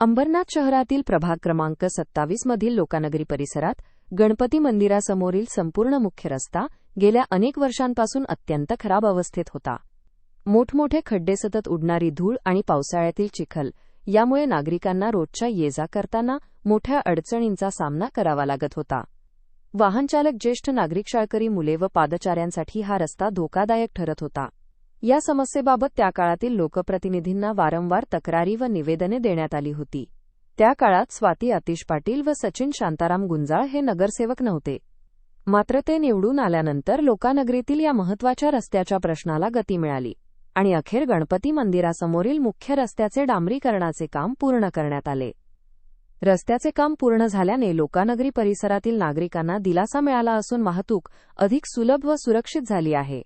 अंबरनाथ शहरातील प्रभाग क्रमांक सत्तावीस मधील लोकानगरी परिसरात गणपती मंदिरासमोरील संपूर्ण मुख्य रस्ता गेल्या अनेक वर्षांपासून अत्यंत खराब अवस्थेत होता. मोठमोठे खड्डे सतत उडणारी धूळ आणि पावसाळ्यातील चिखल यामुळे नागरिकांना रोजच्या ये जा करताना मोठ्या अडचणींचा सामना करावा लागत होता. वाहनचालक ज्येष्ठ नागरिक शाळकरी मुले व पादचाऱ्यांसाठी हा रस्ता धोकादायक ठरत होता. या समस्येबाबत त्या काळातील लोकप्रतिनिधींना वारंवार तक्रारी व निवेदने देण्यात आली होती. त्या काळात स्वाती आतिश पाटील व सचिन शांताराम गुंजाळ हे नगरसेवक नव्हते. मात्र ते निवडून आल्यानंतर लोकानगरीतील या महत्त्वाच्या रस्त्याच्या प्रश्नाला गती मिळाली आणि अखेर गणपती मंदिरासमोरील मुख्य रस्त्याचे डांबरीकरणाचे काम पूर्ण करण्यात आले. रस्त्याचे काम पूर्ण झाल्याने लोकानगरी परिसरातील नागरिकांना दिलासा मिळाला असून वाहतूक अधिक सुलभ व सुरक्षित झाली आहे.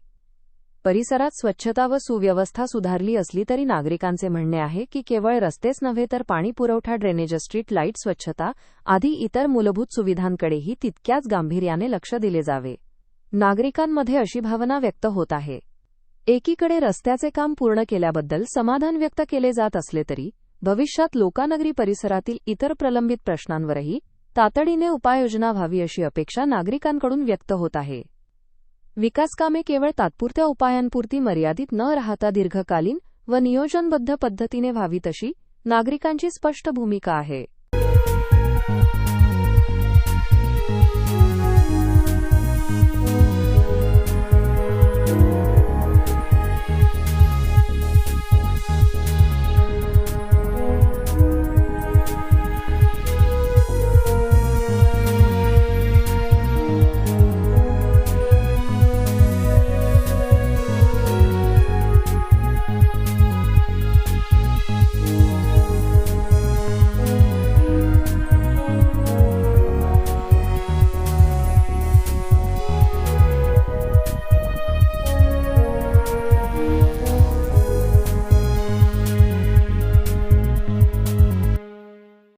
परिसरात स्वच्छता व सुव्यवस्था सुधारली असली तरी नागरिकांचे म्हणणे आहे की केवळ रस्तेच नव्हे तर पाणी पुरवठा ड्रेनेज स्ट्रीट लाइट स्वच्छता आदी इतर मूलभूत सुविधांकडेही तितक्याच गांभीर्याने लक्ष दिले जावे. नागरिकांमध्ये अशी भावना व्यक्त होत आहे. एकीकडे रस्त्याचे काम पूर्ण केल्याबद्दल समाधान व्यक्त केले जात असले तरी भविष्यात लोकानगरी परिसरातील इतर प्रलंबित प्रश्नांवरही तातडीने उपाययोजना व्हावी अशी अपेक्षा नागरिकांकडून व्यक्त होत आहे. विकासकामे केवळ तात्पुरत्या उपायांपुरती मर्यादित न राहता दीर्घकालीन व नियोजनबद्ध पद्धतीने व्हावीत अशी नागरिकांची स्पष्ट भूमिका आहे.